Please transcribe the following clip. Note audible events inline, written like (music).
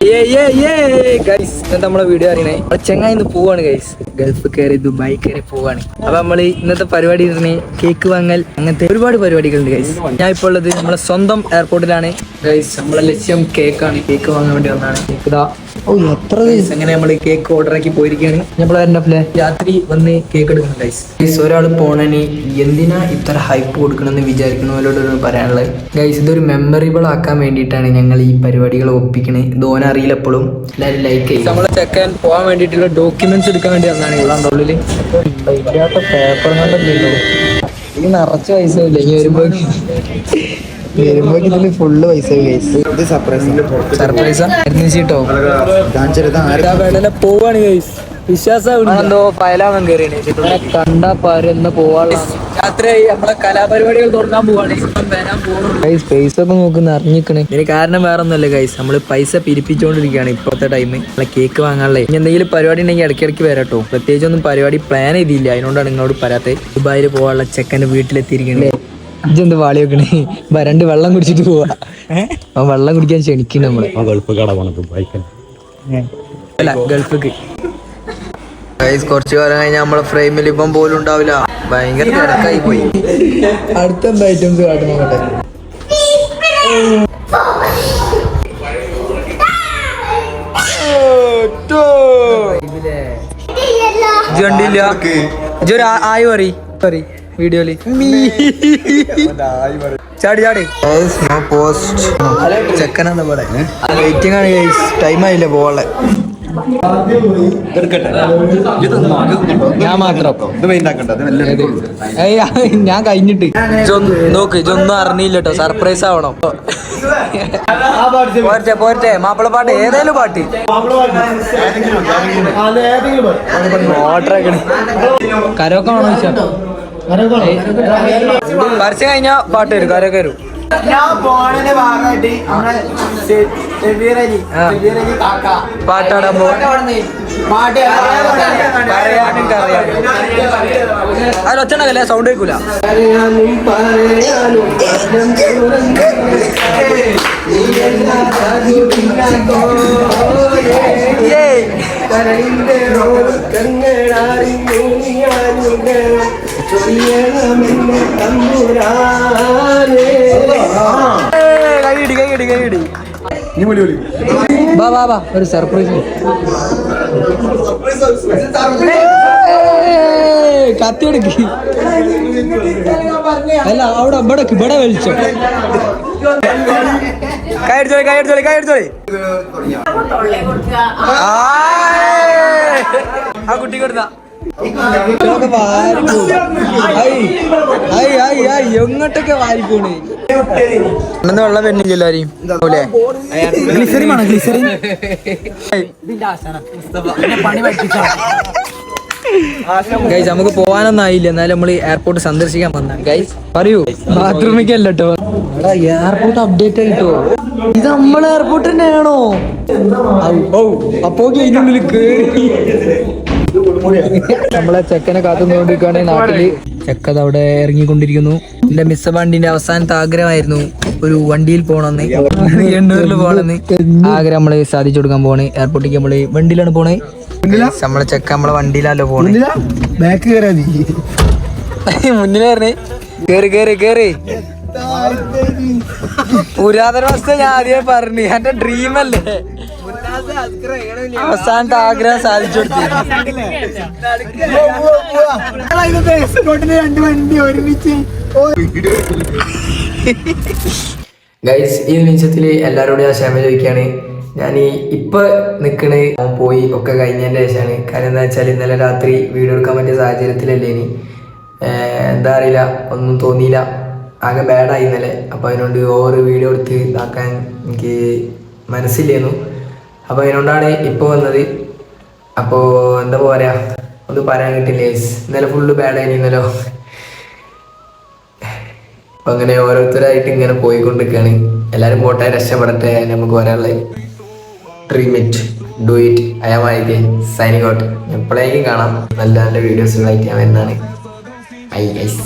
Guys ഇന്നത്തെ നമ്മളെ video അറിയണേ. നമ്മളെ ചെങ്ങായി ഇന്ന് പോവാണ് ഗൈസ് ഗൾഫ് കയറി ദുബായ് കയറി പോവാണ്. അപ്പൊ നമ്മൾ ഇന്നത്തെ പരിപാടി ഇരുന്ന് കേക്ക് വാങ്ങൽ അങ്ങനത്തെ ഒരുപാട് പരിപാടികളുണ്ട് ഗൈസ് ഞാൻ ഇപ്പോൾ ഉള്ളത് നമ്മളെ സ്വന്തം എയർപോർട്ടിലാണ് ഗൈസ് നമ്മളെ ലക്ഷ്യം കേക്കാണ് കേക്ക് വാങ്ങാൻ വേണ്ടി വന്നാണ് കേക്ക് ഓ എത്ര ദിവസം? അങ്ങനെ നമ്മൾ കേക്ക് ഓർഡർ ആക്കി പോയിരിക്കുകയാണ് നമ്മൾ രാത്രി വന്ന് കേക്ക് എടുക്കുന്നു ഗൈസ് ഗൈസ് ഒരാൾ പോണനി എന്തിനാ ഇത്ര ഹൈപ്പ് കൊടുക്കണമെന്ന് വിചാരിക്കുന്നവരോട് പറയാനുള്ളത്. ഗൈസ് ഇതൊരു മെമ്മറബിൾ ആക്കാൻ വേണ്ടിയിട്ടാണ് ഞങ്ങൾ ഈ പരിപാടികൾ ഒപ്പിക്കണേ. ഇതോനെ അറിയില്ല എപ്പോഴും എല്ലാവരും ലൈക്ക് ചെയ്യും. നമ്മളെ ചെക്കാൻ പോകാൻ വേണ്ടിയിട്ടുള്ള ഡോക്യുമെന്റ്സ് എടുക്കാൻ വേണ്ടി വന്നാണ് ഇവിടെ ഉള്ളിൽ ഇല്ലാത്ത പേപ്പർ കണ്ടല്ലോ ഈ നിറച്ച പൈസ ഇല്ല? ഇനി വരുമ്പോ ഫുള്ള് പൈസ ഇത് സർപ്രൈസ് സർപ്രൈസാ കേട്ടോ പോവാണ് ഗൈസ് വിശ്വാസോ ഫയലാവാൻ കയറിയാണ് കണ്ട പരന്ന പോവാനുള്ള രാത്രിയായി. നമ്മളെ കലാപരിപാടികൾ തുടങ്ങാൻ പോവാണ്. ഗൈസ് പൈസ ഒക്കെ നോക്കുന്ന അറിഞ്ഞിക്കണേ ഇതിന് കാരണം വേറെ ഒന്നുമല്ല ഗൈസ് നമ്മൾ പൈസ പിരിപ്പിച്ചുകൊണ്ടിരിക്കുകയാണ് ഇപ്പോഴത്തെ ടൈം നമ്മളെ കേക്ക് വാങ്ങാനുള്ളത് ഇനി എന്തെങ്കിലും പരിപാടി ഉണ്ടെങ്കിൽ ഇടയ്ക്കിടയ്ക്ക് വരാട്ടോ പ്രത്യേകിച്ച് ഒന്നും പരിപാടി പ്ലാൻ ചെയ്തില്ല. അതിനോടാണ് നിങ്ങളോട് പറയാത്തത്. ദുബായിൽ പോവാനുള്ള ചെക്കന്റെ വീട്ടിലെത്തിയിരിക്കണേ. ഇജെന്ത് വാളി വെക്കണേ? വരണ്ട് വെള്ളം കുടിച്ചിട്ട് പോവാ. അവൻ വെള്ളം കുടിക്കാൻ ക്ഷണിക്കും നമ്മൾ. അല്ല ഗൾഫിക്ക്. കുറച്ച് കാലം കഴിഞ്ഞാൽ നമ്മളെ ഫ്രെയിമിൽ ഇപ്പം പോലും ഉണ്ടാവില്ല. ഭയങ്കര തിരക്കായി പോയി. അടുത്ത എന്താ ഐറ്റംസ് ഇജ്ജ് കണ്ടില്ല. ഇജ്ജൊരു ആയി പറയും. സോറി വീഡിയോയിൽ (laughs) ചാടി ചാടി. നോ പോസ്റ്റ് ചെക്കനെന്താ പറയാ. വെയിറ്റിംഗ് ആണ് ടൈം ആയില്ല പോവാളെ ഞാൻ മാത്രം ഞാൻ കഴിഞ്ഞിട്ട്. നോക്ക് ഇതൊന്നും അറിഞ്ഞില്ല കേട്ടോ സർപ്രൈസ് ആവണം. പോരട്ടെ പോരട്ടെ. മാപ്പിളപ്പാട്ട് ഏതേലും പാട്ട്. ഓട്ടറക്കണേ കരോക്കെ വേണോ ചോദിച്ചാ? പരസ്യം കഴിഞ്ഞാ പാട്ട് വരും കരൊക്കെ വരും ഞാൻ പോണതിന്റെ ഭാഗമായിട്ട് നമ്മളെ സെ- തമ്പുരാനേ. കൈയിടി കൈയിടി കൈയിടി. വാ വാ വാ ഒരു സർപ്രൈസ് കത്തി എടുക്ക് അല്ല അവിടെ ഇവിടെ ഇവിടെ വലിച്ചോ. കൈയടിച്ചോളി കൈയടിച്ചോളി കൈയടിച്ചോളി ആ കുട്ടി കൊടുത്ത. എങ്ങോട്ടൊക്കെ വാരിപ്പോണ്? അന്ന് വെള്ളം ഗ്ലിസറിൻ ഗൈസ് നമുക്ക് പോവാനൊന്നും ആയില്ല. എന്നാലും നമ്മൾ എയർപോർട്ട് സന്ദർശിക്കാൻ വന്ന. ഗൈസ് പറയൂ. ബാത്റൂമിക്കല്ല എയർപോർട്ട് അപ്ഡേറ്റ് ആയിട്ടോ? ഇത് നമ്മളെ എയർപോർട്ട് തന്നെയാണോ? അപ്പോ കേറി. നമ്മളെ ചെക്കനെ കാത്തുകൊണ്ടിരിക്കുകയാണ് നാട്ടിൽ. ചെക്കത് അവിടെ ഇറങ്ങിക്കൊണ്ടിരിക്കുന്നു. എന്റെ മിസ് വണ്ടിന്റെ അവസാനത്തെ ആഗ്രഹമായിരുന്നു ഒരു വണ്ടിയിൽ പോണെന്ന്. എണ്ണൂരിൽ പോണെന്ന്. ആഗ്രഹം നമ്മൾ സാധിച്ചു കൊടുക്കാൻ പോണ്. എയർപോർട്ടിലേക്ക് നമ്മൾ വണ്ടിയിലാണ് പോണേ. നമ്മളെ ചെക്ക നമ്മളെ വണ്ടിയിലല്ലോ പോണേ. ബാക്ക് മുന്നിലേ കേറി കേറി കേറി പുരാതന വസ്തു ഞാൻ ആദ്യമേ പറഞ്ഞു. എന്റെ ഡ്രീം അല്ലേ? അവസാനത്തെ ആഗ്രഹം സാധിച്ചു കൊടുത്തു. രണ്ട് വണ്ടി ഗൈസ് ഈ നിമിഷത്തിൽ എല്ലാവരോടും ഞാൻ ക്ഷമ ചോദിക്കുകയാണ്. ഞാൻ ഈ ഇപ്പൊ നിക്കണ് പോയി ഒക്കെ കഴിഞ്ഞതിന്റെ ശേഷമാണ്. കാരണം എന്താ വെച്ചാൽ ഇന്നലെ രാത്രി വീഡിയോ പറ്റിയ സാഹചര്യത്തിലല്ലേ ഇനി? എന്താ അറിയില്ല ഒന്നും തോന്നിയില്ല. ആകെ ബാഡായി ഇന്നലെ. അപ്പോൾ അതിനോണ്ട് ഓവർ വീഡിയോ എടുത്ത് ഇതാക്കാൻ എനിക്ക് മനസ്സില്ലായിരുന്നു അപ്പോൾ അതിനോണ്ടാണ് ഇപ്പോൾ വന്നത്. അപ്പോൾ എന്താ പറയുക ഒന്നും പറയാൻ കിട്ടില്ല. ഇന്നലെ ഫുള്ള് ബാഡായി ഇന്നലോ. അപ്പോൾ അങ്ങനെ ഓരോരുത്തരായിട്ട് ഇങ്ങനെ പോയിക്കൊണ്ടിരിക്കുകയാണ് എല്ലാരും പോട്ടെ രക്ഷപ്പെടട്ടെ. നമുക്ക് ഒരാളെ ഡ്രീം ഇറ്റ് ഡു ഇറ്റ് അയാമായി സൈനിങ് ഔട്ട് എപ്പോഴേക്കും കാണാം. നല്ല നല്ല വീഡിയോസുകളായിട്ട് ഞാൻ വരുന്നതാണ്. I guys